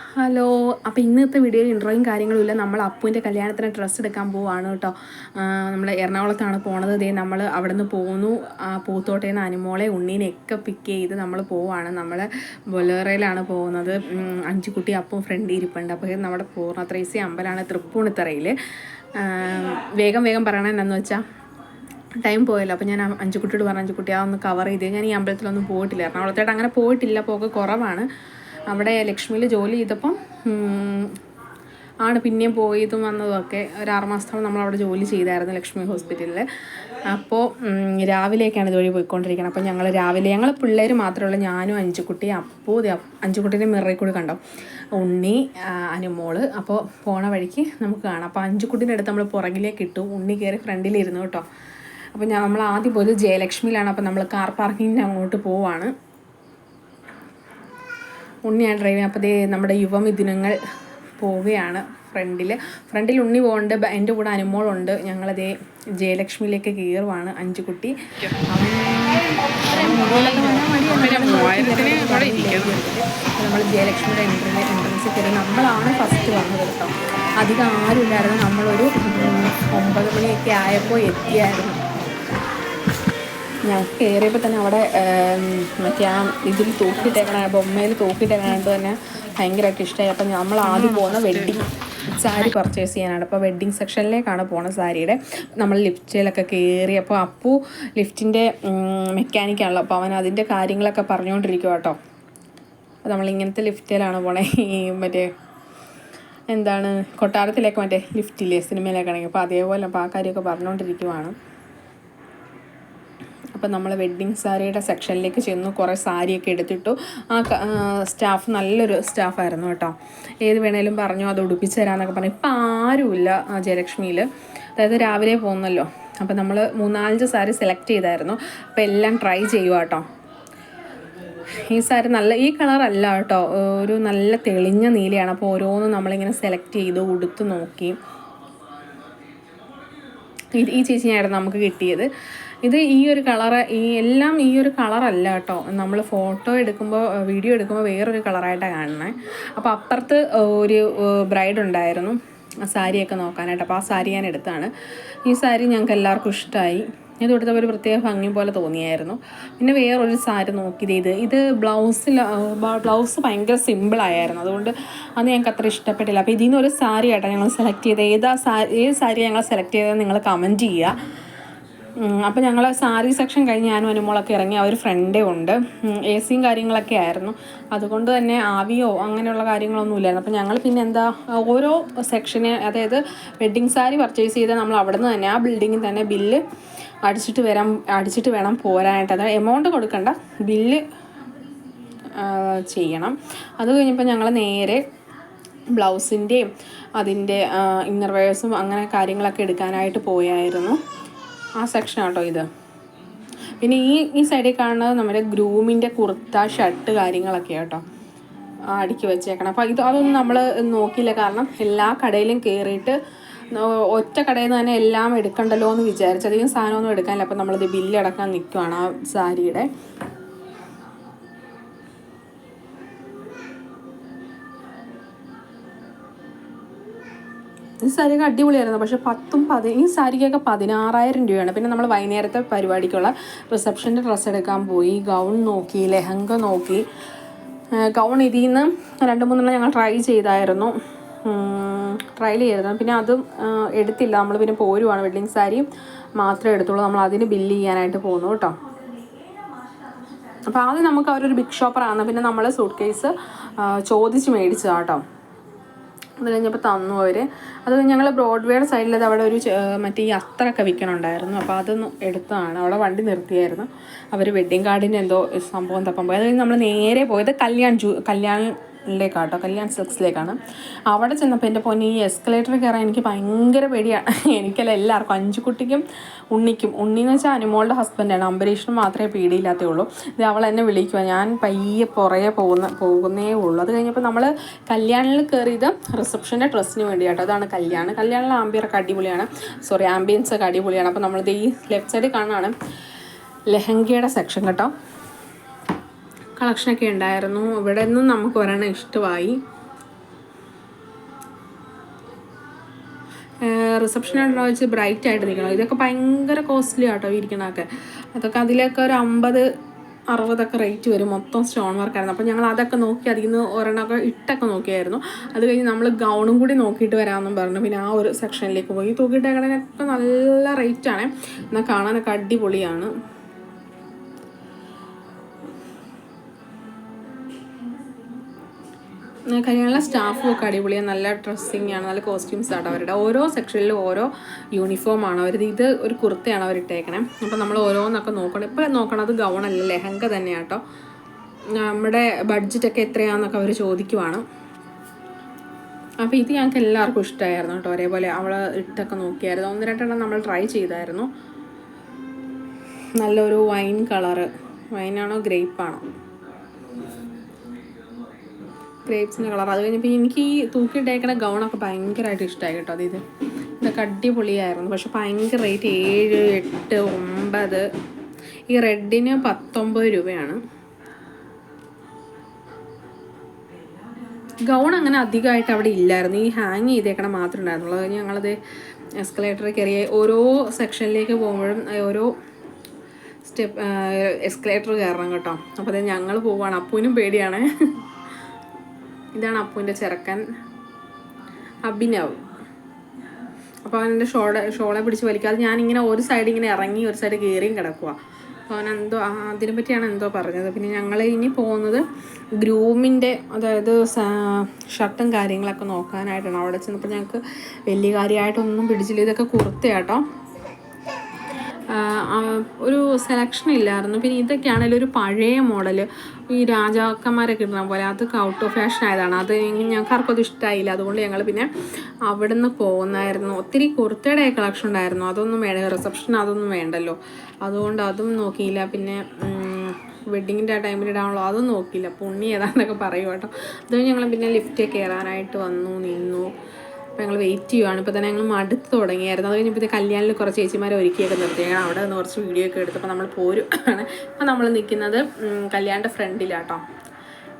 Hello അപ്പോൾ ഇന്നത്തെ video ഇൻട്രോയും കാര്യങ്ങളുമില്ല നമ്മൾ അപ്പുവിന്റെ കല്യാണത്തിന് ഡ്രസ്സ് എടുക്കാൻ പോവാണ് കേട്ടോ. നമ്മൾ എറണാകുളത്താണ് പോണത്. ദേ നമ്മൾ അവിടെ നിന്ന് പോകുന്നു ആ പൂത്തോട്ടയിൽ നിന്ന് അനുമോളെ ഉണ്ണീനെയൊക്കെ പിക്ക് ചെയ്ത് നമ്മൾ പോവാണ്. നമ്മൾ ബൊലേറയിലാണ് പോകുന്നത്. അഞ്ചുകുട്ടി അപ്പും ഫ്രണ്ട് ഇരിപ്പുണ്ട്. അപ്പോൾ ഇത് നമ്മുടെ പൂർണത്രേസി അമ്പലമാണ് തൃപ്പൂണിത്തറയിൽ വേഗം വേഗം പറയണമെന്നു വെച്ചാൽ ടൈം പോയല്ലോ. അപ്പോൾ ഞാൻ അഞ്ചുകുട്ടിയോട് പറഞ്ഞു അഞ്ചുകുട്ടി ആ ഒന്ന് കവർ ചെയ്ത്. ഞാൻ ഈ അമ്പലത്തിലൊന്നും പോയിട്ടില്ല. എറണാകുളത്തായിട്ട് അങ്ങനെ പോയിട്ടില്ല. പോക്ക് കുറവാണ്. അവിടെ ലക്ഷ്മിയിൽ ജോലി ചെയ്തപ്പം ആണ് പിന്നെയും പോയതും വന്നതും ഒക്കെ ഒരു ആറ് മാസത്തോളം നമ്മൾ അവിടെ ജോലി ചെയ്തായിരുന്നു ലക്ഷ്മി ഹോസ്പിറ്റലിൽ. അപ്പോൾ രാവിലെയൊക്കെയാണ് ഇതുവഴി പോയിക്കൊണ്ടിരിക്കുന്നത് അപ്പോൾ ഞങ്ങൾ രാവിലെ ഞങ്ങൾ പിള്ളേർ മാത്രമേ ഉള്ളൂ. ഞാനും അഞ്ചുകുട്ടി അപ്പോൾ അഞ്ചുകുട്ടീന്റെ മിററിൽ കൂടി കണ്ടോ? ഉണ്ണി അനുമോൾ. അപ്പോൾ പോണ വഴിക്ക് നമുക്ക് കാണാം. അപ്പോൾ അഞ്ചുകുട്ടീന്റെ അടുത്ത് നമ്മൾ പുറകിലേക്ക് ഇട്ടു. ഉണ്ണി കയറി ഫ്രണ്ടിലിരുന്നു കേട്ടോ. അപ്പോൾ ഞാൻ നമ്മൾ ആദ്യം പോയത് ജയലക്ഷ്മിയിലാണ്. അപ്പോൾ നമ്മൾ കാർ പാർക്കിങ്ങിന് അങ്ങോട്ട് പോവാണ്. ഉണ്ണിയാണ് ഡ്രൈവിങ് അപ്പോൾ ദേ നമ്മുടെ യുവമിഥുനങ്ങൾ പോവുകയാണ് ഫ്രണ്ടിൽ ഫ്രണ്ടിൽ ഉണ്ണി പോകുന്നുണ്ട് എന്റെ കൂടെ അനുമോളുണ്ട്. ഞങ്ങളതേ ജയലക്ഷ്മിയിലേക്ക് കയറുവാണ് അഞ്ചുകുട്ടി നമ്മൾ ജയലക്ഷ്മിയുടെ എൻട്രി എൻട്രൻസിൽ കയറി. നമ്മളാണ് ഫസ്റ്റ് വന്നത് കേട്ടോ. അധികം ആരുമില്ലായിരുന്നു. നമ്മളൊരു ഒമ്പത് മണിയൊക്കെ ആയപ്പോൾ എത്തിയായിരുന്നു. ഞാൻ കയറിയപ്പോൾ തന്നെ അവിടെ മറ്റേ ആ ഇതിൽ തൂക്കിയിട്ടേക്കണ ബൊമ്മയിൽ തൂക്കിയിട്ടേക്കണത് തന്നെ ഭയങ്കരമായിട്ട് ഇഷ്ടമായി അപ്പം നമ്മൾ ആദ്യം പോകുന്ന വെഡ്ഡിങ് സാരി പർച്ചേസ് ചെയ്യാനാണ്. അപ്പോൾ വെഡ്ഡിങ് സെക്ഷനിലേക്കാണ് പോണ സാരിയുടെ. നമ്മൾ ലിഫ്റ്റിലൊക്കെ കയറി അപ്പോൾ അപ്പു ലിഫ്റ്റിന്റെ മെക്കാനിക്കാണല്ലോ അപ്പോൾ അവൻ അതിന്റെ കാര്യങ്ങളൊക്കെ പറഞ്ഞുകൊണ്ടിരിക്കുക കേട്ടോ അപ്പോൾ നമ്മൾ ഇങ്ങനത്തെ ലിഫ്റ്റിലാണ് പോണേ. ഈ മറ്റേ എന്താണ് കൊട്ടാരത്തിലേക്ക് മറ്റേ ലിഫ്റ്റില്ലേ സിനിമയിലൊക്കെ ആണെങ്കിൽ. അപ്പോൾ അതേപോലെ അപ്പോൾ ആ കാര്യമൊക്കെ പറഞ്ഞുകൊണ്ടിരിക്കുവാണ്. അപ്പം നമ്മൾ വെഡ്ഡിങ് സാരിയുടെ സെക്ഷനിലേക്ക് ചെന്നു കുറേ സാരിയൊക്കെ എടുത്തിട്ടു. ആ സ്റ്റാഫ് നല്ലൊരു സ്റ്റാഫായിരുന്നു കേട്ടോ. ഏത് വേണേലും പറഞ്ഞു അത് ഉടുപ്പിച്ച് തരാമെന്നൊക്കെ പറഞ്ഞു. ഇപ്പം ആരുമില്ല ജയലക്ഷ്മിയിൽ അതായത് രാവിലെ പോകുന്നല്ലോ. അപ്പം നമ്മൾ മൂന്നാലഞ്ച് സാരി സെലക്ട് ചെയ്തായിരുന്നു. അപ്പം എല്ലാം ട്രൈ ചെയ്യുക കേട്ടോ. ഈ സാരി നല്ല ഈ കളറല്ല കേട്ടോ. ഒരു നല്ല തെളിഞ്ഞ നീലയാണ്. അപ്പോൾ ഓരോന്നും നമ്മളിങ്ങനെ സെലക്ട് ചെയ്ത് ഉടുത്ത് നോക്കി. ഈ ചേച്ചിയായിരുന്നു നമുക്ക് കിട്ടിയത്. ഇത് ഈ ഒരു കളറ് ഈ എല്ലാം ഈ ഒരു കളറല്ല കേട്ടോ. നമ്മൾ ഫോട്ടോ എടുക്കുമ്പോൾ വീഡിയോ എടുക്കുമ്പോൾ വേറൊരു കളറായിട്ടാണ് കാണുന്നത് അപ്പോൾ അപ്പുറത്ത് ഒരു ബ്രൈഡ് ഉണ്ടായിരുന്നു. സാരിയൊക്കെ നോക്കാനായിട്ട്. അപ്പോൾ ആ സാരി ഞാൻ എടുത്താണ്. ഈ സാരി ഞങ്ങൾക്ക് എല്ലാവർക്കും ഇഷ്ടമായി ഇത് കൊടുത്തപ്പോൾ ഒരു പ്രത്യേക ഭംഗി പോലെ തോന്നിയായിരുന്നു. പിന്നെ വേറൊരു സാരി നോക്കിയത് ഇത്. ഇത് ബ്ലൗസിൽ ബ്ലൗസ് ഭയങ്കര സിമ്പിളായിരുന്നു അതുകൊണ്ട് അത് ഞങ്ങൾക്ക് അത്ര ഇഷ്ടപ്പെട്ടില്ല. അപ്പോൾ ഇതിൽ നിന്ന് ഒരു സാരി ആയിട്ടാണ് ഞങ്ങൾ സെലക്ട് ചെയ്തത്. ഏതാ സാരി ഏത് സാരി ഞങ്ങൾ സെലക്ട് ചെയ്തതെന്ന് നിങ്ങൾ കമന്റ് ചെയ്യുക. അപ്പോൾ ഞങ്ങൾ സാരി സെക്ഷൻ കഴിഞ്ഞ് ഞാനും അനുമോളൊക്കെ ഇറങ്ങി ഒരു ഫ്രണ്ടേ ഉണ്ട്. എ സിയും കാര്യങ്ങളൊക്കെ ആയിരുന്നു. അതുകൊണ്ട് തന്നെ ആവിയോ അങ്ങനെയുള്ള കാര്യങ്ങളൊന്നും ഇല്ലായിരുന്നു. അപ്പോൾ ഞങ്ങൾ പിന്നെ എന്താ ഓരോ സെക്ഷന് അതായത് വെഡ്ഡിങ് സാരി പർച്ചേസ് ചെയ്ത് നമ്മൾ അവിടെ നിന്ന് തന്നെ ആ ബിൽഡിങ്ങിൽ തന്നെ ബില്ല് അടിച്ചിട്ട് വരാൻ അടിച്ചിട്ട് വേണം പോരാനായിട്ട്. അതായത് എമൗണ്ട് കൊടുക്കണ്ട ബില്ല് ചെയ്യണം. അത് കഴിഞ്ഞപ്പോൾ ഞങ്ങൾ നേരെ ബ്ലൗസിന്റെയും അതിന്റെ ഇന്നർ വെയേഴ്സും അങ്ങനെ കാര്യങ്ങളൊക്കെ എടുക്കാനായിട്ട് പോയായിരുന്നു. ആ സെക്ഷൻ ആട്ടോ ഇത്. പിന്നെ ഈ ഈ സൈഡിൽ കാണുന്നത് നമ്മുടെ ഗ്രൂമിന്റെ കുർത്ത ഷർട്ട് കാര്യങ്ങളൊക്കെ കേട്ടോ അടുക്കി വെച്ചേക്കണം. അപ്പോൾ ഇത് അതൊന്നും നമ്മൾ നോക്കിയില്ല. കാരണം എല്ലാ കടയിലും കയറിയിട്ട് ഒറ്റ കടയിൽ നിന്ന് തന്നെ എല്ലാം എടുക്കണ്ടല്ലോ എന്ന് വിചാരിച്ചു അധികം സാധനമൊന്നും എടുക്കാനില്ല. അപ്പോൾ നമ്മളിത് ബില്ലടക്കാൻ നിൽക്കുവാണ് ആ സാരിയുടെ. ഈ സാരിയൊക്കെ അടിപൊളിയായിരുന്നു. പക്ഷെ പത്തും പതി ഈ സാരിക്കൊക്കെ പതിനാറായിരം രൂപയാണ്. പിന്നെ നമ്മൾ വൈകുന്നേരത്തെ പരിപാടിക്കുള്ള റിസപ്ഷന്റെ ഡ്രസ്സ് എടുക്കാൻ പോയി. ഗൗൺ നോക്കി ലെഹങ്ക നോക്കി. ഗൗൺ ഇതിൽ നിന്ന് രണ്ട് മൂന്നെണ്ണം ഞങ്ങൾ ട്രൈ ചെയ്തായിരുന്നു. ട്രയൽ ചെയ്തിരുന്നു. പിന്നെ അതും എടുത്തില്ല. നമ്മൾ പിന്നെ പോരുവാണ് വെഡ്ഡിങ് സാരി മാത്രമേ എടുത്തുള്ളൂ. നമ്മൾ അതിന് ബില്ല് ചെയ്യാനായിട്ട് പോകുന്നു കേട്ടോ. അപ്പോൾ ആദ്യം നമുക്ക് അവരൊരു ബിഗ് ഷോപ്പറാണ് പിന്നെ നമ്മൾ സൂട്ട് കേസ് ചോദിച്ച് മേടിച്ചതാണ് കേട്ടോ. അത് കഴിഞ്ഞപ്പോൾ തന്നു അവർ അത് ഞങ്ങൾ ബ്രോഡ്വേയുടെ സൈഡിൽ അവിടെ ഒരു മറ്റേ ഈ അത്രയൊക്കെ വിൽക്കണുണ്ടായിരുന്നു അപ്പോൾ അതൊന്ന് എടുത്തതാണ് അവിടെ വണ്ടി നിർത്തിയായിരുന്നു. അവർ വെഡ്ഡിങ് കാർഡിന്റെ എന്തോ സംഭവം തപ്പം പോയി. അത് കഴിഞ്ഞ് നമ്മൾ നേരെ പോയത് കല്യാൺ ജൂ കല്യാണിലേക്കാട്ടോ കല്യാൺ സിൽക്സിലേക്കാണ്. അവിടെ ചെന്നപ്പോൾ എന്റെ പൊന്നെ ഈ എസ്കലേറ്റർ കയറാൻ എനിക്ക് ഭയങ്കര പേടിയാണ്. എനിക്കല്ല എല്ലാവർക്കും അഞ്ചു കുട്ടിക്കും ഉണ്ണിക്കും. ഉണ്ണി എന്ന് വെച്ചാൽ അനുമോളുടെ ഹസ്ബൻഡാണ് അംബരീഷിന് മാത്രമേ പേടിയില്ലാത്തേ ഉള്ളൂ ഇത് അവൾ എന്നെ വിളിക്കുക ഞാൻ പയ്യെ പുറകെ പോകുന്ന പോകുന്നേ ഉള്ളൂ. അത് കഴിഞ്ഞപ്പോൾ നമ്മൾ കല്യാണിൽ കയറിയത് റിസപ്ഷന്റെ ഡ്രസ്സിന് വേണ്ടിയാട്ടോ. അതാണ് കല്യാണം കല്യാണിലെ ആംബിയറൊക്കെ അടിപൊളിയാണ്. സോറി ആംബിയൻസ് ഒക്കെ അടിപൊളിയാണ്. അപ്പോൾ നമ്മളിത് ഈ ലെഫ്റ്റ് സൈഡിൽ കാണാണ് ലെഹങ്കയുടെ സെക്ഷൻ കേട്ടോ. കളക്ഷനൊക്കെ ഉണ്ടായിരുന്നു. ഇവിടെ നിന്നും നമുക്ക് ഒരെണ്ണം ഇഷ്ടമായി. റിസപ്ഷനോടെ വെച്ച് ബ്രൈറ്റ് ആയിട്ട് നിൽക്കണം. ഇതൊക്കെ ഭയങ്കര കോസ്റ്റ്ലി ആട്ടോ ഇരിക്കണമൊക്കെ അതൊക്കെ അതിലൊക്കെ ഒരു അമ്പത് അറുപതൊക്കെ റേറ്റ് വരും. മൊത്തം സ്റ്റോൺ വർക്കായിരുന്നു അപ്പോൾ ഞങ്ങൾ അതൊക്കെ നോക്കി അതിൽ നിന്ന് ഒരെണ്ണമൊക്കെ ഇട്ടൊക്കെ നോക്കിയായിരുന്നു. അത് കഴിഞ്ഞ് നമ്മൾ ഗൗണും കൂടി നോക്കിയിട്ട് വരാമെന്നും പറഞ്ഞു. പിന്നെ ആ ഒരു സെക്ഷനിലേക്ക് പോയി. തൂക്കിയിട്ടേക്കണേനൊക്കെ നല്ല റേറ്റാണ് എന്നാൽ കാണാനൊക്കെ അടിപൊളിയാണ്. കല്യാണ സ്റ്റാഫും ഒക്കെ അടിപൊളിയാണ്. നല്ല ഡ്രസ്സിങ് ആണ് നല്ല കോസ്റ്റ്യൂംസ് ആണ് അവരുടെ. ഓരോ സെക്ഷനിലും ഓരോ യൂണിഫോം ആണ്. അവർ ഇത് ഒരു കുർത്തയാണ് അവർ ഇട്ടേക്കണേ. അപ്പോൾ നമ്മൾ ഓരോന്നൊക്കെ നോക്കണം. ഇപ്പോൾ നോക്കണത് ഗൗണല്ല ലെഹങ്ക തന്നെയാണ് കേട്ടോ. നമ്മുടെ ബഡ്ജറ്റൊക്കെ എത്രയാണെന്നൊക്കെ അവർ ചോദിക്കുവാണ്. അപ്പോൾ ഇത് ഞങ്ങൾക്ക് എല്ലാവർക്കും ഇഷ്ടമായിരുന്നു കേട്ടോ. ഒരേപോലെ അവൾ ഇട്ടൊക്കെ നോക്കിയായിരുന്നു. ഒന്ന് രണ്ടെണ്ണം നമ്മൾ ട്രൈ ചെയ്തായിരുന്നു. നല്ലൊരു വൈൻ കളറ് വൈനാണോ ഗ്രേപ്പാണോ ഗ്രേപ്സിന്റെ കളർ അത് കഴിഞ്ഞപ്പോൾ എനിക്ക് ഈ തൂക്കിയിട്ടേക്കണ ഗൗണൊക്കെ ഭയങ്കരമായിട്ട് ഇഷ്ടമായി കേട്ടോ അത് ഇത്. ഇതൊക്കെ അടിപൊളിയായിരുന്നു. പക്ഷെ ഭയങ്കര റേറ്റ് ഏഴ് എട്ട് ഒമ്പത്. ഈ റെഡിന് പത്തൊമ്പത് രൂപയാണ്. ഗൗൺ അങ്ങനെ അധികമായിട്ട് അവിടെ ഇല്ലായിരുന്നു. ഈ ഹാങ് ചെയ്തേക്കണ മാത്രമേ ഉണ്ടായിരുന്നുള്ളൂ. ഞങ്ങളത് എസ്കലേറ്ററിൽ കയറിയ ഓരോ സെക്ഷനിലേക്ക് പോകുമ്പോഴും ഓരോ സ്റ്റെപ്പ് എസ്കലേറ്റർ കയറണം കേട്ടോ. അപ്പോൾ അത് ഞങ്ങൾ പോവുകയാണ് അപ്പൂനും പേടിയാണ്. ഇതാണ് അപ്പുവിന്റെ ചെറുക്കൻ അഭിനവ്. അപ്പോൾ അവന്റെ ഷോളെ ഷോളെ പിടിച്ച് വലിക്കാതെ ഞാനിങ്ങനെ ഒരു സൈഡ് ഇങ്ങനെ ഇറങ്ങി ഒരു സൈഡ് കയറിയും കിടക്കുക അപ്പോൾ അവൻ എന്തോ അതിനെ പറ്റിയാണ് എന്തോ പറഞ്ഞത്. പിന്നെ ഞങ്ങൾ ഇനി പോകുന്നത് ഗ്രൂമിന്റെ അതായത് ഷർട്ടും കാര്യങ്ങളൊക്കെ നോക്കാനായിട്ടാണ്. അവിടെ ചെന്നപ്പോൾ ഞങ്ങൾക്ക് വലിയ കാര്യമായിട്ടൊന്നും പിടിച്ചില്ല. ഇതൊക്കെ കുർത്തയാട്ടോ. ഒരു സെലക്ഷൻ ഇല്ലായിരുന്നു. പിന്നെ ഇതൊക്കെ ആണെങ്കിലും ഒരു പഴയ മോഡൽ ഈ രാജാക്കന്മാരൊക്കെ ഇടുന്ന പോലെ അതൊക്കെ ഔട്ട് ഓഫ് ഫാഷൻ ആയതാണ്. അത് ഞങ്ങൾക്ക് ആർക്കും അത് ഇഷ്ടമായില്ല അതുകൊണ്ട് ഞങ്ങൾ പിന്നെ അവിടെ നിന്ന് പോകുന്നായിരുന്നു ഒത്തിരി കുർത്തയുടെ കളക്ഷൻ ഉണ്ടായിരുന്നു. അതൊന്നും വേണ്ട. റിസപ്ഷൻ അതൊന്നും വേണ്ടല്ലോ. അതുകൊണ്ട് അതും നോക്കിയില്ല. പിന്നെ വെഡ്ഡിങ്ങിന്റെ ആ ടൈമിൽ ഇടാണല്ലോ അതും നോക്കിയില്ല. പുണ്ണി ഏതാണെന്നൊക്കെ പറയും കേട്ടോ. അത് ഞങ്ങൾ പിന്നെ ലിഫ്റ്റ് കയറാനായിട്ട് വന്നു നിന്നു. അപ്പോൾ ഞങ്ങൾ വെയിറ്റ് ചെയ്യുവാണ്. ഇപ്പോൾ തന്നെ ഞങ്ങൾ മടുത്ത് തുടങ്ങിയായിരുന്നു. അത് കഴിഞ്ഞപ്പോൾ കല്യാണിൽ കുറച്ച് ചേച്ചിമാരെ ഒരുക്കിയൊക്കെ നിർത്തി. ഞങ്ങൾ അവിടെ നിന്ന് കുറച്ച് വീഡിയോ ഒക്കെ എടുത്തപ്പോൾ നമ്മൾ പോരും ആണ് അപ്പോൾ നമ്മൾ നിൽക്കുന്നത് കല്യാണിന്റെ ഫ്രണ്ടിലാട്ടോ.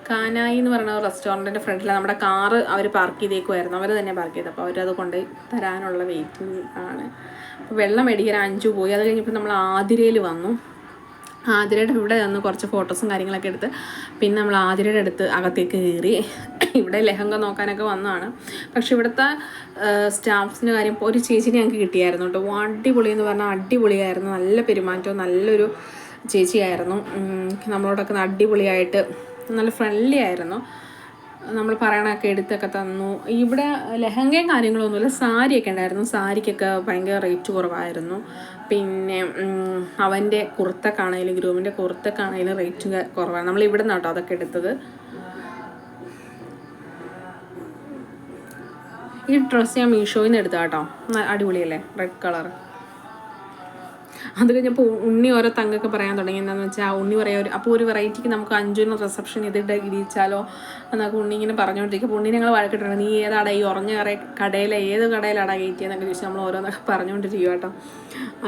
കാനായി എന്ന് പറയുന്ന റെസ്റ്റോറന്റിന്റെ ഫ്രണ്ടിലാണ്. നമ്മുടെ കാറ് അവർ പാർക്ക് ചെയ്തേക്കുമായിരുന്നു അവർ തന്നെ പാർക്ക് ചെയ്തത്. അപ്പോൾ അവരത് കൊണ്ട് തരാനുള്ള വെയിറ്റിംഗ് ആണ്. അപ്പോൾ വെള്ളം മേടിക്കാൻ അഞ്ചു പോയി. അത് കഴിഞ്ഞപ്പോൾ നമ്മൾ ആതിരയിൽ വന്നു. ആതിരയുടെ ഇവിടെ നിന്ന് കുറച്ച് ഫോട്ടോസും കാര്യങ്ങളൊക്കെ എടുത്ത് പിന്നെ നമ്മൾ ആതിരയുടെ അടുത്ത് അകത്തേക്ക് കയറി. ഇവിടെ ലെഹങ്ക നോക്കാനൊക്കെ വന്നതാണ്. പക്ഷെ ഇവിടുത്തെ സ്റ്റാഫ്സിന്റെ കാര്യം ഒരു ചേച്ചിനെ ഞങ്ങൾക്ക് കിട്ടിയായിരുന്നു കേട്ടോ. അടിപൊളി എന്ന് പറഞ്ഞാൽ അടിപൊളിയായിരുന്നു. നല്ല പെരുമാറ്റവും നല്ലൊരു ചേച്ചിയായിരുന്നു. നമ്മളോടൊക്കെ അടിപൊളിയായിട്ട് നല്ല ഫ്രണ്ട്ലി ആയിരുന്നു. നമ്മൾ പറയണൊക്കെ എടുത്തൊക്കെ തന്നു. ഇവിടെ ലെഹങ്കയും കാര്യങ്ങളൊന്നുമില്ല സാരിയൊക്കെ ഉണ്ടായിരുന്നു. സാരിക്കൊക്കെ ഭയങ്കര റേറ്റ് കുറവായിരുന്നു. പിന്നെ അവന്റെ കുർത്തക്കാണേലും ഗ്രൂമിന്റെ കുർത്തക്കാണേലും റേറ്റ് കുറവാണ്. നമ്മൾ ഇവിടെ നിന്നാട്ടോ അതൊക്കെ എടുത്തത്. ഈ ഡ്രസ്സ് ഞാൻ മീഷോയിൽ നിന്ന് എടുത്ത കേട്ടോ അടിപൊളിയല്ലേ? റെഡ് കളർ അത് കഴിഞ്ഞപ്പോൾ ഉണ്ണി ഓരോ തങ്ങൊക്കെ പറയാൻ തുടങ്ങി. എന്താണെന്ന് വെച്ചാൽ ആ ഉണ്ണി പറയാ ഒരു അപ്പോൾ ഒരു വെറൈറ്റിക്ക് നമുക്ക് അഞ്ചുവിന് റിസപ്ഷൻ ഇതിട്ട് ഇടിച്ചാലോ എന്നൊക്കെ ഉണ്ണി ഇങ്ങനെ പറഞ്ഞുകൊണ്ടിരിക്കും ഉണ്ണി ഞങ്ങൾ വഴക്കിട്ടുണ്ട് നീ ഏതാടാ ഈ ഉറഞ്ഞ കട കടയിലെ ഏത് കടയിലാടാ കയറ്റിയെന്നൊക്കെ ചോദിച്ചാൽ നമ്മൾ ഓരോന്നൊക്കെ പറഞ്ഞുകൊണ്ടിരിക്കും കേട്ടോ.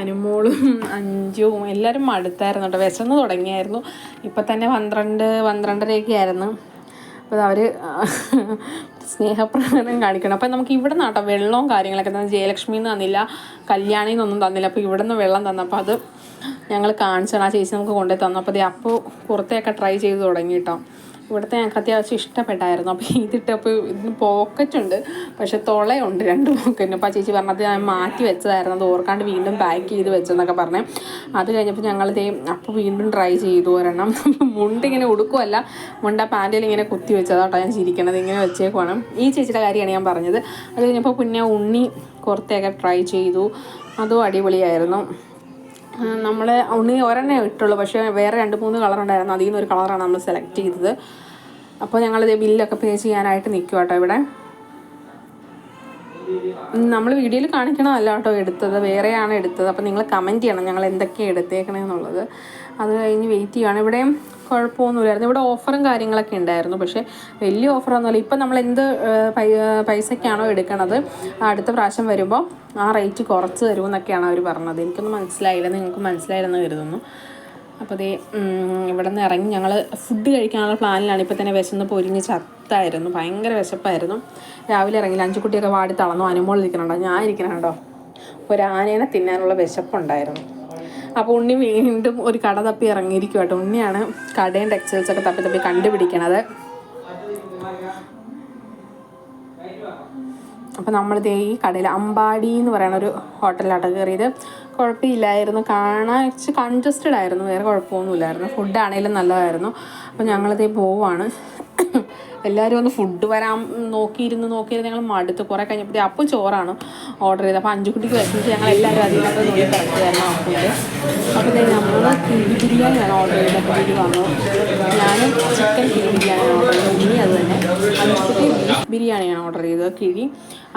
അനുമോളും അഞ്ചുവും എല്ലാവരും മടുത്തായിരുന്നു കേട്ടോ. വിശന്ന് തുടങ്ങിയായിരുന്നു. ഇപ്പം തന്നെ പന്ത്രണ്ട് പന്ത്രണ്ടരയൊക്കെ ആയിരുന്നു. അപ്പോൾ അവർ സ്നേഹപ്രകടനം കാണിക്കണം. അപ്പം നമുക്ക് ഇവിടെ നിന്നാട്ടോ വെള്ളവും കാര്യങ്ങളൊക്കെ തന്നെ ജയലക്ഷ്മി എന്ന് തന്നില്ല കല്യാണിയിൽ നിന്നൊന്നും തന്നില്ല. അപ്പോൾ ഇവിടെ നിന്ന് വെള്ളം തന്നപ്പോൾ അത് ഞങ്ങൾ കാണിച്ചാണ് ആ ചേച്ചി നമുക്ക് കൊണ്ടുപോയി തന്നു. അപ്പോൾ അപ്പോൾ പുറത്തെയൊക്കെ ട്രൈ ചെയ്ത് തുടങ്ങി കേട്ടോ ഇവിടുത്തെ ഞങ്ങൾക്ക് അത്യാവശ്യം ഇഷ്ടപ്പെട്ടായിരുന്നു. അപ്പോൾ ഇതിട്ടപ്പോൾ ഇതിന് പോക്കറ്റ് ഉണ്ട്. പക്ഷെ തുളയുണ്ട് രണ്ട് പോക്കറ്റ് അപ്പോൾ ചേച്ചി പറഞ്ഞത് ഞാൻ മാറ്റി വെച്ചതായിരുന്നു. അത് ഓർക്കാണ്ട് വീണ്ടും പാക്ക് ചെയ്ത് വെച്ചെന്നൊക്കെ പറഞ്ഞേ. അത് കഴിഞ്ഞപ്പോൾ ഞങ്ങൾ ദേ അപ്പോൾ വീണ്ടും ട്രൈ ചെയ്തു ഒരെണ്ണം. മുണ്ടിങ്ങനെ ഉടുക്കുമല്ല മുണ്ട പാന്റിൽ ഇങ്ങനെ കുത്തി വെച്ചതാട്ടോ ഞാൻ ചിരിക്കണത്. ഇങ്ങനെ വെച്ചേക്കുവാണ്. ഈ ചേച്ചിയുടെ കാര്യമാണ് ഞാൻ പറഞ്ഞത്. അത് കഴിഞ്ഞപ്പോൾ പിന്നെ ഉണ്ണി കുറത്തേക്ക് ട്രൈ ചെയ്തു. അതും അടിപൊളിയായിരുന്നു. നമ്മൾ ഉണ്ണി ഒരെണ്ണേ ഇട്ടുള്ളൂ. പക്ഷേ വേറെ രണ്ട് മൂന്ന് കളറുണ്ടായിരുന്നു അതിൽ നിന്ന് ഒരു കളറാണ് നമ്മൾ സെലക്ട് ചെയ്തത്. അപ്പോൾ ഞങ്ങളിത് ബില്ലൊക്കെ പേ ചെയ്യാനായിട്ട് നിൽക്കും കേട്ടോ ഇവിടെ. നമ്മൾ വീഡിയോയിൽ കാണിക്കണമല്ല കേട്ടോ എടുത്തത് വേറെയാണ് എടുത്തത്. അപ്പോൾ നിങ്ങൾ കമന്റ് ചെയ്യണം ഞങ്ങൾ എന്തൊക്കെയാണ് എടുത്തേക്കണേന്നുള്ളത് അത് കഴിഞ്ഞ് വെയിറ്റ് ചെയ്യുകയാണ് ഇവിടെയും കുഴപ്പമൊന്നുമില്ലായിരുന്നു. ഇവിടെ ഓഫറും കാര്യങ്ങളൊക്കെ ഉണ്ടായിരുന്നു. പക്ഷേ വലിയ ഓഫറൊന്നുമില്ല ഇപ്പം നമ്മൾ എന്ത് പൈസക്കാണോ എടുക്കണത്? അടുത്ത പ്രാവശ്യം വരുമ്പോൾ ആ റേറ്റ് കുറച്ച് തരുമെന്നൊക്കെയാണ് അവർ പറഞ്ഞത്. എനിക്കൊന്നും മനസ്സിലായില്ല. നിങ്ങൾക്ക് മനസ്സിലായില്ലെന്ന് കരുതുന്നു. അപ്പോൾ അതേ ഇവിടെ നിന്ന് ഇറങ്ങി ഞങ്ങൾ ഫുഡ് കഴിക്കാനുള്ള പ്ലാനിലാണ് ഇപ്പോൾ തന്നെ വിശന്ന് പൊരിഞ്ഞ് ചത്തായിരുന്നു. ഭയങ്കര വിശപ്പായിരുന്നു. രാവിലെ ഇറങ്ങി. ലഞ്ചുകുട്ടിയൊക്കെ വാടി തളർന്നു. അനുമോൾ ഇരിക്കണുണ്ടോ ഞാൻ ഇരിക്കണുണ്ടോ ഒരു ആനേനെ തിന്നാനുള്ള വിശപ്പുണ്ടായിരുന്നു. അപ്പോൾ ഉണ്ണി വീണ്ടും ഒരു കട തപ്പി ഇറങ്ങിയിരിക്കും കേട്ടോ. ഉണ്ണിയാണ് കടയും ടെക്സ്റ്റൈൽസൊക്കെ തപ്പി തപ്പി കണ്ടുപിടിക്കണത്. അപ്പോൾ നമ്മളിത് ഈ കടയിൽ അമ്പാടി എന്ന് പറയുന്ന ഒരു ഹോട്ടലിലാട്ടോ കയറിയത് കുഴപ്പമില്ലായിരുന്നു. കാണാൻ ഇച്ചിരി കൺജസ്റ്റഡ് ആയിരുന്നു. വേറെ കുഴപ്പമൊന്നുമില്ലായിരുന്നു. ഫുഡാണേലും നല്ലതായിരുന്നു. അപ്പോൾ ഞങ്ങളിതേ പോവാണ്. എല്ലാവരും ഒന്ന് ഫുഡ് വരാൻ നോക്കിയിരുന്ന് നോക്കിയിരുന്ന് ഞങ്ങൾ മടുത്ത് കുറേ കഴിഞ്ഞപ്പോഴത്തേ അപ്പം ചോറാണ് ഓർഡർ ചെയ്തത്. അപ്പോൾ അഞ്ചു കുട്ടിക്ക് വിശന്നിട്ട് ഞങ്ങൾ എല്ലാവരും അതിനകത്ത് നോക്കി കിടക്കുകയായിരുന്നു അപ്പൂന്റെ അപ്പോൾ നമ്മൾ കിഴി ബിരിയാണിയാണ് ഓർഡർ ചെയ്തത്. അപ്പോൾ വന്നു. ഞാനും ചിക്കൻ കിഴി ബിരിയാണിയാണ് ഓർഡർ ചെയ്തത്. ഉണ്ണി അത് തന്നെ അഞ്ചുകുട്ടി ബിരിയാണിയാണ് ഓർഡർ ചെയ്തത് കിഴി.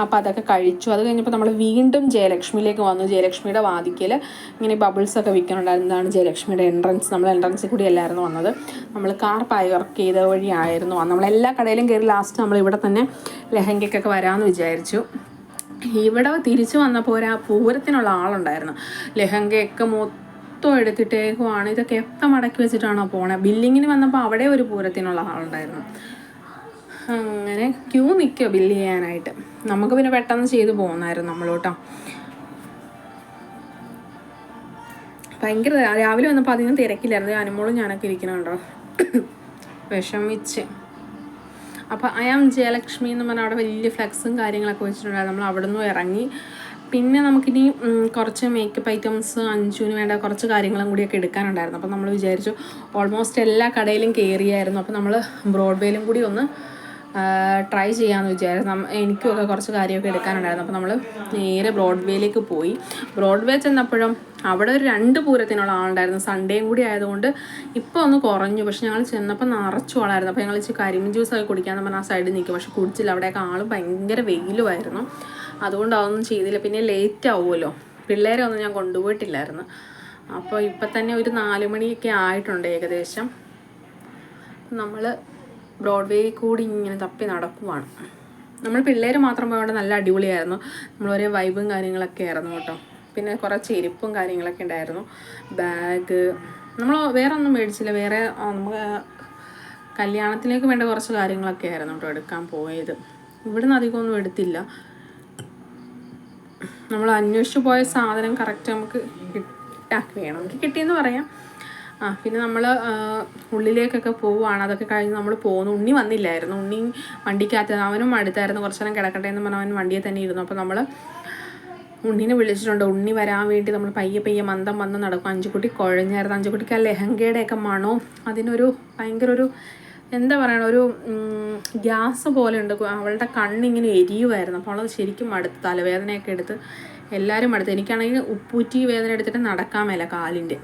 അപ്പോൾ അതൊക്കെ കഴിച്ചു. അത് കഴിഞ്ഞപ്പോൾ നമ്മൾ വീണ്ടും ജയലക്ഷ്മിയിലേക്ക് വന്നു. ജയലക്ഷ്മിയുടെ വാതിക്കൽ ഇങ്ങനെ ബബിൾസൊക്കെ വിൽക്കുന്നുണ്ടായിരുന്നതാണ് ജയലക്ഷ്മിയുടെ എൻട്രൻസ് നമ്മൾ എൻട്രൻസിൽ കൂടി അല്ലായിരുന്നു വന്നത്. നമ്മൾ കാർ പാർക്ക് ചെയ്ത വഴിയായിരുന്നു. നമ്മളെല്ലാ കടയിലും കയറി ലാസ്റ്റ് നമ്മൾ ഇവിടെ തന്നെ ലെഹങ്കയ്ക്കൊക്കെ വരാമെന്ന് വിചാരിച്ചു. ഇവിടെ തിരിച്ചു വന്നപ്പോൾ ഒരു ആ പൂരത്തിനുള്ള ആളുണ്ടായിരുന്നു. ലെഹങ്കയൊക്കെ മൊത്തം എടുത്തിട്ടേക്കുവാണ്. ഇതൊക്കെ എത്ര മടക്കി വെച്ചിട്ടാണോ പോണേ? ബില്ലിങ്ങിന് വന്നപ്പോൾ അവിടെ ഒരു പൂരത്തിനുള്ള ആളുണ്ടായിരുന്നു. അങ്ങനെ ക്യൂ നിൽക്കുക ബില്ല് ചെയ്യാനായിട്ട്. നമുക്ക് പിന്നെ പെട്ടെന്ന് ചെയ്തു പോകുന്നായിരുന്നു നമ്മളോട്ടോ. ഭയങ്കര രാവിലെ വന്നപ്പോൾ അധികം തിരക്കില്ലായിരുന്നു. അനുമോളും ഞാനൊക്കെ ഇരിക്കണുണ്ടോ? വിഷമിച്ച്. അപ്പോൾ ഐ ആം ജയലക്ഷ്മി എന്ന് പറഞ്ഞാൽ അവിടെ വലിയ ഫ്ലെക്സും കാര്യങ്ങളൊക്കെ വെച്ചിട്ടുണ്ടായിരുന്നു നമ്മൾ അവിടെ നിന്ന് ഇറങ്ങി. പിന്നെ നമുക്കിനി കുറച്ച് മേക്കപ്പ് ഐറ്റംസ് അഞ്ചുവിന് വേണ്ട കുറച്ച് കാര്യങ്ങളും കൂടിയൊക്കെ എടുക്കാനുണ്ടായിരുന്നു. അപ്പോൾ നമ്മൾ വിചാരിച്ചു ഓൾമോസ്റ്റ് എല്ലാ കടയിലും കയറിയായിരുന്നു അപ്പോൾ നമ്മൾ ബ്രോഡ്വേയിലും കൂടി ഒന്ന് ട്രൈ ചെയ്യാമെന്ന് വിചാരിച്ചു. എനിക്കൊക്കെ കുറച്ച് കാര്യമൊക്കെ എടുക്കാനുണ്ടായിരുന്നു. അപ്പോൾ നമ്മൾ നേരെ ബ്രോഡ്വേയിലേക്ക് പോയി. ബ്രോഡ്വേ ചെന്നപ്പോഴും അവിടെ ഒരു രണ്ട് പൂരത്തിനുള്ള ആളുണ്ടായിരുന്നു. സൺഡേയും കൂടി ആയതുകൊണ്ട് ഇപ്പോൾ ഒന്ന് കുറഞ്ഞു. പക്ഷെ ഞങ്ങൾ ചെന്നപ്പോൾ നിറച്ചു ആളായിരുന്നു. അപ്പോൾ ഞങ്ങൾ ഇച്ചിരി കരിമീൻ ജ്യൂസൊക്കെ കുടിക്കാമെന്ന് പറഞ്ഞാൽ ആ സൈഡിൽ നിൽക്കും പക്ഷെ കുടിച്ചില്ല. അവിടെയൊക്കെ ആൾ ഭയങ്കര വെയിലുമായിരുന്നു. അതുകൊണ്ട് അതൊന്നും ചെയ്തില്ല. പിന്നെ ലേറ്റ് ആവുമല്ലോ. പിള്ളേരെ ഒന്നും ഞാൻ കൊണ്ടുപോയിട്ടില്ലായിരുന്നു. അപ്പോൾ ഇപ്പം തന്നെ ഒരു നാല് മണിയൊക്കെ ആയിട്ടുണ്ട് ഏകദേശം. നമ്മൾ ബ്രോഡ്വേ കൂടി ഇങ്ങനെ തപ്പി നടക്കുവാണ്. നമ്മൾ പിള്ളേർ മാത്രം പോയതുകൊണ്ട് നല്ല അടിപൊളിയായിരുന്നു. നമ്മൾ ഒരേ വൈബും കാര്യങ്ങളൊക്കെ ആയിരുന്നു കേട്ടോ. പിന്നെ കുറച്ച് ചെരുപ്പും കാര്യങ്ങളൊക്കെ ഉണ്ടായിരുന്നു. ബാഗ് നമ്മൾ വേറെ ഒന്നും മേടിച്ചില്ല. വേറെ നമുക്ക് കല്യാണത്തിലേക്ക് വേണ്ട കുറച്ച് കാര്യങ്ങളൊക്കെ ആയിരുന്നു കേട്ടോ എടുക്കാൻ പോയത്. ഇവിടുന്ന് അധികമൊന്നും എടുത്തില്ല. നമ്മൾ അന്വേഷിച്ച് പോയ സാധനം കറക്റ്റ് നമുക്ക് കിട്ടാക്കി വേണം നമുക്ക് കിട്ടിയെന്ന് പറയാം. ആ പിന്നെ നമ്മൾ ഉള്ളിലേക്കൊക്കെ പോവുകയാണ് അതൊക്കെ കഴിഞ്ഞ് നമ്മൾ പോകുന്നു. ഉണ്ണി വന്നില്ലായിരുന്നു. ഉണ്ണി വണ്ടിക്കകത്ത് അവനും അടുത്തായിരുന്നു. കുറച്ച് നേരം കിടക്കട്ടെ എന്ന് പറഞ്ഞ് അവൻ വണ്ടിയിൽ തന്നെ ഇരുന്നു. അപ്പോൾ നമ്മൾ ഉണ്ണിനെ വിളിച്ചിട്ടുണ്ട്. ഉണ്ണി വരാൻ വേണ്ടി നമ്മൾ പയ്യെ പയ്യെ മന്ദം വന്ന് നടക്കും. അഞ്ചുകുട്ടി കുഴഞ്ഞായിരുന്നു. അഞ്ചുകുട്ടിക്ക് ആ ലെഹങ്കയുടെയൊക്കെ മണോ അതിനൊരു ഭയങ്കര ഒരു എന്താ പറയണ ഒരു ഗ്യാസ് പോലെ ഉണ്ട്. അവളുടെ കണ്ണിങ്ങനെ എരിയുമായിരുന്നു അപ്പോൾ അവളത് ശരിക്കും അടുത്ത് തലവേദനയൊക്കെ എടുത്ത് എല്ലാവരും അടുത്ത് എനിക്കാണെങ്കിൽ ഉപ്പൂറ്റി വേദന എടുത്തിട്ട് നടക്കാൻ മേല കാലിന്റെ.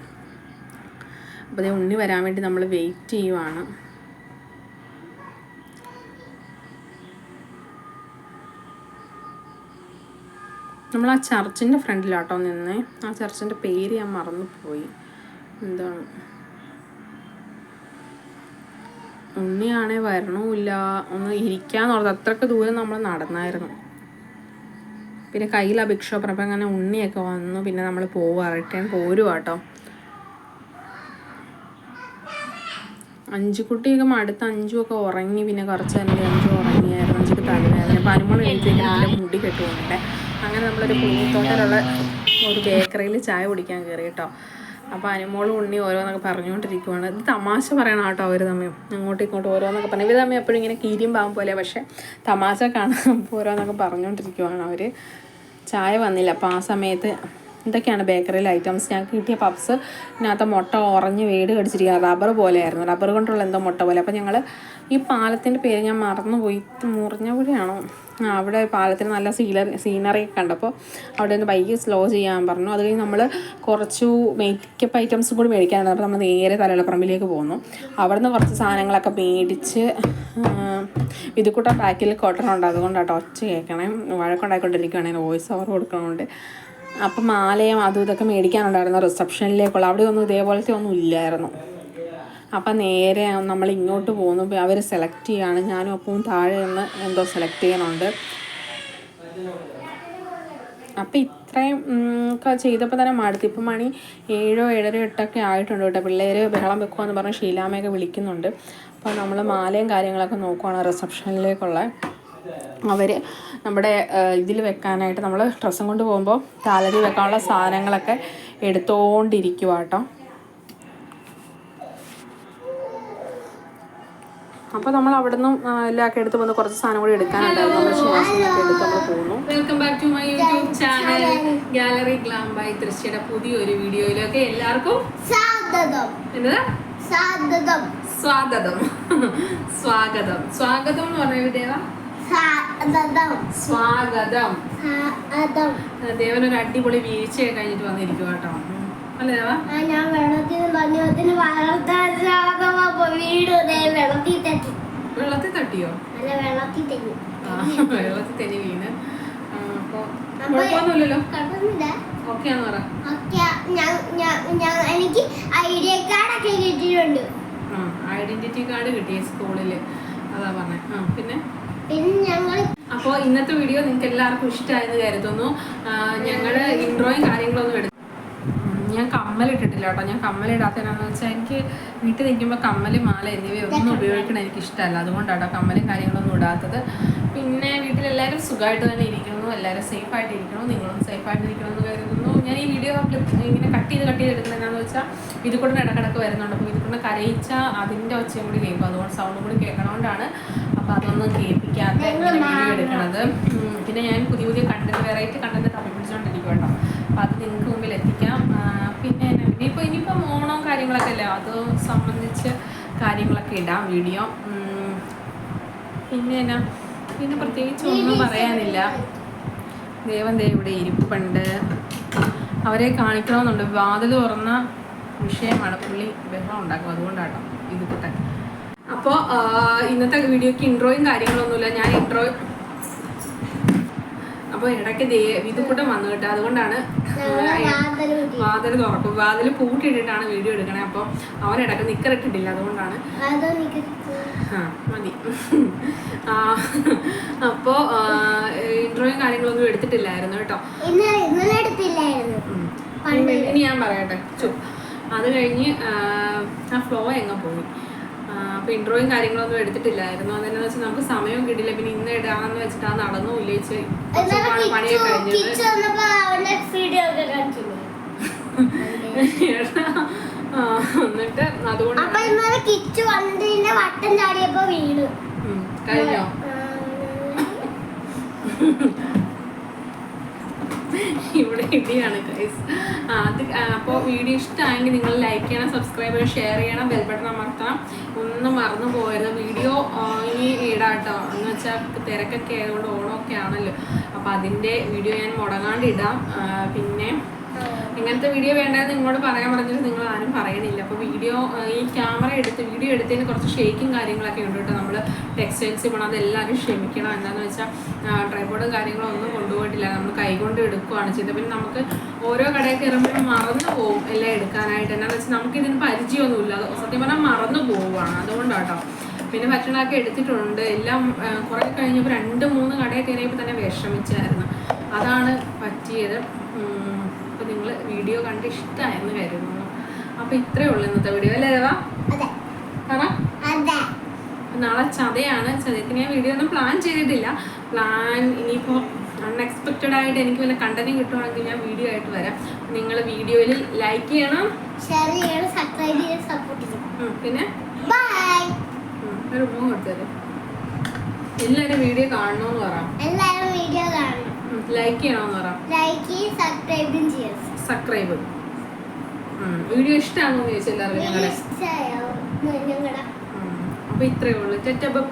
അപ്പോൾ ഇത് ഉണ്ണി വരാൻ വേണ്ടി നമ്മൾ വെയിറ്റ് ചെയ്യുവാണ്. നമ്മൾ ആ ചർച്ചിന്റെ ഫ്രണ്ടിലാട്ടോ നിന്നേ. ആ ചർച്ചിന്റെ പേര് ഞാൻ മറന്നുപോയി. എന്താണ് ഉണ്ണിയാണേ വരണമില്ല ഒന്ന് ഇരിക്കാന്ന് അത്രയ്ക്ക് ദൂരം നമ്മൾ നടന്നായിരുന്നു. പിന്നെ കയ്യിൽ ആ അപ്പം അങ്ങനെ ഉണ്ണിയൊക്കെ വന്നു. പിന്നെ നമ്മൾ പോവുക റിട്ടേൺ പോരുക അഞ്ചുകുട്ടിയൊക്കെ മടുത്ത് അഞ്ചുമൊക്കെ ഉറങ്ങി പിന്നെ കുറച്ച് തന്നെ അഞ്ചു ഉറങ്ങിയായിരുന്നു. അഞ്ചുക്ക് തലവേദന. എഴുതിയിട്ട് എന്റെ മുടി കെട്ടുകൊണ്ടേ അങ്ങനെ നമ്മളൊരു പൂത്തോട്ടലുള്ള ഒരു ബേക്കറിയിൽ ചായ കുടിക്കാൻ കയറി കേട്ടോ. അപ്പോൾ അനുമോളും ഉണ്ണി ഓരോന്നൊക്കെ പറഞ്ഞുകൊണ്ടിരിക്കുവാണ്. ഇത് തമാശ പറയണം കേട്ടോ അവർ തമ്മിൽ. അങ്ങോട്ടും ഇങ്ങോട്ടും ഓരോന്നൊക്കെ പറഞ്ഞു ഇവർ തമ്മിൽ എപ്പോഴും ഇങ്ങനെ കീരിയും പാവം പോലെ പക്ഷേ തമാശ കാണാൻ ഓരോന്നൊക്കെ പറഞ്ഞുകൊണ്ടിരിക്കുവാണ് അവർ ചായ വന്നില്ല. അപ്പോൾ ആ സമയത്ത് ഇതൊക്കെയാണ് ബേക്കറിയിലെ ഐറ്റംസ്? ഞങ്ങൾക്ക് കിട്ടിയ പപ്സ് ഇതിനകത്ത് മുട്ട ഉറഞ്ഞ് വേട് കടിച്ചിരിക്കുക റബ്ബർ പോലെയായിരുന്നു. റബ്ബർ കൊണ്ടുള്ള എന്തോ മുട്ട പോലെ. അപ്പോൾ ഞങ്ങൾ ഈ പാലത്തിന്റെ പേര് ഞാൻ മറന്നുപോയി. മുറിഞ്ഞപുഴയാണോ അവിടെ പാലത്തിന് നല്ല സീലറി സീനറി ഒക്കെ കണ്ടപ്പോൾ അവിടെ നിന്ന് ബൈക്ക് സ്ലോ ചെയ്യാൻ പറഞ്ഞു. അത് കഴിഞ്ഞ് നമ്മൾ കുറച്ചു മേക്കപ്പ് ഐറ്റംസും കൂടി മേടിക്കാനുണ്ട് അപ്പോൾ നമ്മൾ നേരെ തലയിളപ്പറമ്പിലേക്ക് പോന്നു. അവിടെ നിന്ന് കുറച്ച് സാധനങ്ങളൊക്കെ മേടിച്ച് വിതുക്കുട്ട ബാക്കിൽ കൊട്ടനുണ്ട് അതുകൊണ്ടാട്ടോ ഒച്ച കേൾക്കണേ. വഴക്കുണ്ടായിക്കൊണ്ടിരിക്കുകയാണെങ്കിൽ വോയിസ് ഓവർ കൊടുക്കണമുണ്ട് അപ്പം മാലയും അതും ഇതൊക്കെ മേടിക്കാനുണ്ടായിരുന്നു. റിസപ്ഷനിലേക്കുള്ള അവിടെ ഒന്നും ഇതേപോലത്തെ ഒന്നും ഇല്ലായിരുന്നു. അപ്പം നേരെ നമ്മൾ ഇങ്ങോട്ട് പോകുന്നു. അവർ സെലക്ട് ചെയ്യാണ് ഞാനും അപ്പവും താഴെ നിന്ന് എന്തോ സെലക്ട് ചെയ്യാനുണ്ട് അപ്പം ഇത്രയും ഒക്കെ ചെയ്തപ്പോൾ തന്നെ മടുത്തു. ഇപ്പം മണി ഏഴോ ഏഴര എട്ടൊക്കെ ആയിട്ടുണ്ട് കേട്ടോ. പിള്ളേർ ബഹളം വെക്കുമെന്ന് പറഞ്ഞ് ഷീലാമ്മയൊക്കെ വിളിക്കുന്നുണ്ട്. അപ്പോൾ നമ്മൾ മാലയും കാര്യങ്ങളൊക്കെ നോക്കുവാണ് റിസപ്ഷനിലേക്കുള്ള. അവർ നമ്മുടെ ഇതിൽ വെക്കാനായിട്ട് നമ്മൾ ഡ്രസ്സും കൊണ്ട് പോകുമ്പോൾ താലരി വെക്കാനുള്ള സാധനങ്ങളൊക്കെ എടുത്തോണ്ടിരിക്കുക കേട്ടോ അപ്പോൾ നമ്മൾ അവിടെ നിന്നും എല്ലാം ഒക്കെ എടുത്ത് വന്ന് കുറച്ച് സാധനം കൂടി എടുക്കാനുണ്ടായിരുന്നു. നമ്മൾ ശ്വാസമൊക്കെ എടുത്ത് നമ്മൾ പോകുന്നു. Welcome back to my YouTube channel gallery glam by തൃശ്ശിയുടെ പുതിയൊരു വീഡിയോയിലൊക്കെ എല്ലാവർക്കും സ്വാഗതം. എന്താ? സ്വാഗതം. സ്വാഗതം. സ്വാഗതം. സ്വാഗതം എന്ന് പറഞ്ഞ സാധകം സ്വാഗതം. ദേവൻ ഒരു അടിപൊളി വീഴ്ചയൊക്കെ കഴിഞ്ഞിട്ട് വന്നിരിക്കും കേട്ടോ. അല്ലേ ഞാൻ വളർത്താൻ വീട് വെള്ളത്തിൽ തട്ടി. വെള്ളത്തിൽ തട്ടിയോ? അല്ല വെള്ളത്തിൽ തെന്നി വെള്ളത്തിൽ വീണ്. കുഴപ്പമൊന്നുമില്ലല്ലോ? പറ. എനിക്ക് ഐഡിയ കാർഡൊക്കെ കിട്ടിയിട്ടുണ്ട്. ഐഡന്റിറ്റി കാർഡ് കിട്ടിയ സ്കൂളിൽ അതാ പറഞ്ഞേ. ആ പിന്നെ? പിന്നെ ഞങ്ങൾ അപ്പോൾ ഇന്നത്തെ വീഡിയോ നിങ്ങൾക്ക് എല്ലാവർക്കും ഇഷ്ടമായെന്ന് കരുതുന്നു. ഞങ്ങൾ ഇൻട്രോയും കാര്യങ്ങളൊന്നും എടുത്തു ഞാൻ കമ്മലിട്ടിട്ടില്ല കേട്ടോ. ഞാൻ കമ്മലിടാത്തതിനാണെന്ന് വെച്ചാൽ എനിക്ക് വീട്ടിൽ നിൽക്കുമ്പോൾ കമ്മൽ മാല എന്നിവ ഒന്നും ഉപയോഗിക്കണം എനിക്ക് ഇഷ്ടമല്ല. അതുകൊണ്ടാണ് കമ്മലും കാര്യങ്ങളൊന്നും ഇടാത്തത്. പിന്നെ വീട്ടിലെല്ലാവരും സുഖമായിട്ട് തന്നെ ഇരിക്കുന്നു. എല്ലാവരും സേഫ് ആയിട്ട് ഇരിക്കണം നിങ്ങളും സേഫായിട്ട് ഇരിക്കണം എന്ന് കരുതുന്നു. ഞാൻ ഈ വീഡിയോ ഇങ്ങനെ കട്ട് ചെയ്ത് കട്ട് ചെയ്ത് എടുക്കുന്നത് എന്താണെന്ന് വെച്ചാൽ ഇത് കൂടെ ഇടക്കിടക്ക് വരുന്നുണ്ട്. അപ്പോൾ ഇത് കൂടെ കരയിച്ചാൽ അതിന്റെ ഒച്ചയും കൂടി കേൾക്കും. അതുകൊണ്ട് സൗണ്ടും കൂടി കേൾക്കണോണ്ടാണ് അപ്പോൾ അതൊന്നും കേൾപ്പിക്കാത്ത എടുക്കണത്. പിന്നെ ഞാൻ പുതിയ പുതിയ കണ്ടന്റ് വെറൈറ്റി കണ്ടന്റ് തപ്പിപ്പിടിച്ചുകൊണ്ടിരിക്കും കേട്ടോ അപ്പോൾ അത് നിങ്ങൾക്ക് മുമ്പിൽ എത്തിക്കാം പിന്നെ ഇനിയിപ്പോൾ ഇനിയിപ്പം ഓണം കാര്യങ്ങളൊക്കെ അല്ലേ? അത് സംബന്ധിച്ച് കാര്യങ്ങളൊക്കെ ഇടാം വീഡിയോ. പിന്നെ എന്നാ പിന്നെ പ്രത്യേകിച്ച് ഒന്നും പറയാനില്ല. ദേവൻ ദേ ഇവിടെ ഇരിപ്പുണ്ട്. അവരെ കാണിക്കണമെന്നുണ്ട്. വാതിൽ തുറന്ന വിഷയമാണ്. പുള്ളി ബഹളം ഉണ്ടാക്കും. അതുകൊണ്ടാട്ടോ ഇത് കൂട്ടെ അപ്പോൾ ഇന്നത്തെ വീഡിയോക്ക് ഇൻട്രോയും കാര്യങ്ങളൊന്നുമില്ല. ഞാൻ ഇൻട്രോ അപ്പോൾ ഇടയ്ക്ക് ദേ വന്നു കേട്ടോ. അതുകൊണ്ടാണ് വാതിൽ തുറക്കും. വാതിൽ പൂട്ടിയിട്ടിട്ടാണ് വീഡിയോ എടുക്കണേ. അപ്പോൾ അവൻ ഇടയ്ക്ക് നിക്കറിട്ടിട്ടില്ല. അതുകൊണ്ടാണ്. ആ മതി. അപ്പോൾ ഇൻട്രോയും കാര്യങ്ങളൊന്നും എടുത്തിട്ടില്ലായിരുന്നു കേട്ടോ. ഇനി ഞാൻ പറയട്ടെ. അത് കഴിഞ്ഞ് ആ, ആ ഫ്ലോ എങ്ങ പോയി. അപ്പോൾ ഇൻട്രോയും കാര്യങ്ങളൊന്നും എടുത്തിട്ടില്ലായിരുന്നു. അതെന്നു വെച്ചാൽ നമുക്ക് സമയം കിട്ടില്ല പിന്നെ ഇന്ന് ഇടാന്ന് വെച്ചിട്ട് ആ നടന്നു പണിയൊക്കെ കഴിഞ്ഞത്. ആ, എന്നിട്ട് അതുകൊണ്ട് കിച്ചു വന്നതിന്റെ വട്ടം ചാടിയപ്പോ കഴിഞ്ഞോ? ഇവിടെ ഇടിയാണ് ഗൈസ് അത് അപ്പോൾ വീഡിയോ ഇഷ്ടമായെങ്കിൽ നിങ്ങൾ ലൈക്ക് ചെയ്യണം സബ്സ്ക്രൈബ് ചെയ്യണം ഷെയർ ചെയ്യണം ബെൽ ബട്ടൺ അമർത്തണം. ഒന്നും മറന്നു പോയത് വീഡിയോ ഇനി ഇടാട്ടോ. എന്ന് വെച്ചാൽ തിരക്കൊക്കെ ആയതുകൊണ്ട് ഓണമൊക്കെ ആണല്ലോ. അപ്പോൾ അതിന്റെ വീഡിയോ ഞാൻ മുടങ്ങാണ്ട് ഇടാം. പിന്നെ എങ്ങനത്തെ വീഡിയോ വേണ്ടതെന്ന് നിങ്ങളോട് പറയാൻ പറഞ്ഞിട്ട് നിങ്ങൾ ആരും പറയണില്ല അപ്പോൾ വീഡിയോ ഈ ക്യാമറ എടുത്ത് വീഡിയോ എടുത്തതിന് കുറച്ച് ഷേക്കും കാര്യങ്ങളൊക്കെ ഉണ്ട് കേട്ടോ. നമ്മൾ ടെക്സ്റ്റൈൽസ് പോകണം അതെല്ലാവരും ക്ഷമിക്കണം. എന്താണെന്ന് വെച്ചാൽ ട്രൈപോർഡും കാര്യങ്ങളും ഒന്നും കൊണ്ടുപോയിട്ടില്ല. നമ്മൾ കൈകൊണ്ട് എടുക്കുകയാണ് ചെയ്തത്. പിന്നെ നമുക്ക് ഓരോ കടയിൽ കയറുമ്പോഴും മറന്നു പോകും എല്ലാം എടുക്കാനായിട്ട്. എന്നാന്ന് വെച്ചാൽ നമുക്ക് ഇതിന് പരിചയമൊന്നുമില്ല. അത് സത്യം പറഞ്ഞാൽ മറന്നു പോവുകയാണ്. അതുകൊണ്ടാട്ടോ. പിന്നെ ഭക്ഷണമൊക്കെ എടുത്തിട്ടുണ്ട്. എല്ലാം കുറേ കഴിഞ്ഞപ്പോൾ രണ്ട് മൂന്ന് കടയിൽ കയറിയപ്പോൾ തന്നെ വിഷമിച്ചായിരുന്നു. അതാണ് പറ്റിയത്. വീഡിയോ കണ്ട് ഇഷ്ടമായെന്ന് കരുതുന്നു. അപ്പൊ ഇത്രേ ഉള്ളൂ ഇന്നത്തെ വീഡിയോ അല്ലേ പറ. അതെ. നാളെ ചതയാണ്. ചതയത്തിന് ഞാൻ വീഡിയോ ഒന്നും പ്ലാൻ ചെയ്തിട്ടില്ല. പ്ലാൻ ഇനിയിപ്പോൾ അൺഎക്സ്പെക്റ്റഡ് ആയിട്ട് എനിക്ക് വല്ല കണ്ടന്റ് കിട്ടുവാണെങ്കിൽ ഞാൻ വീഡിയോ ആയിട്ട് വരാം. നിങ്ങൾ വീഡിയോയിൽ ലൈക്ക് ചെയ്യണം. ഷെയർ ചെയ്യണം സബ്സ്ക്രൈബ് ചെയ്യണം സപ്പോർട്ട് ചെയ്യണം. പിന്നെ? ബൈ ഉം, ഒരു ഉമ്മ കൊടുത്തത്. എല്ലാവരും വീഡിയോ കാണണമെന്ന് പറ. എല്ലാവരും വീഡിയോ കാണണം. ലൈക്ക് ചെയ്യണമെന്ന് പറ. ലൈക്ക് സബ്സ്ക്രൈബും ചെയ്യണം സബ്സ്ക്രൈബ്. വീഡിയോ ഇഷ്ടമാണെന്ന് ചോദിച്ചു എല്ലാവർക്കും അപ്പൊ ഞങ്ങളുടെ അപ്പോൾ ഇത്രയേ ഉള്ളൂ. ടെറ്റ ബൈ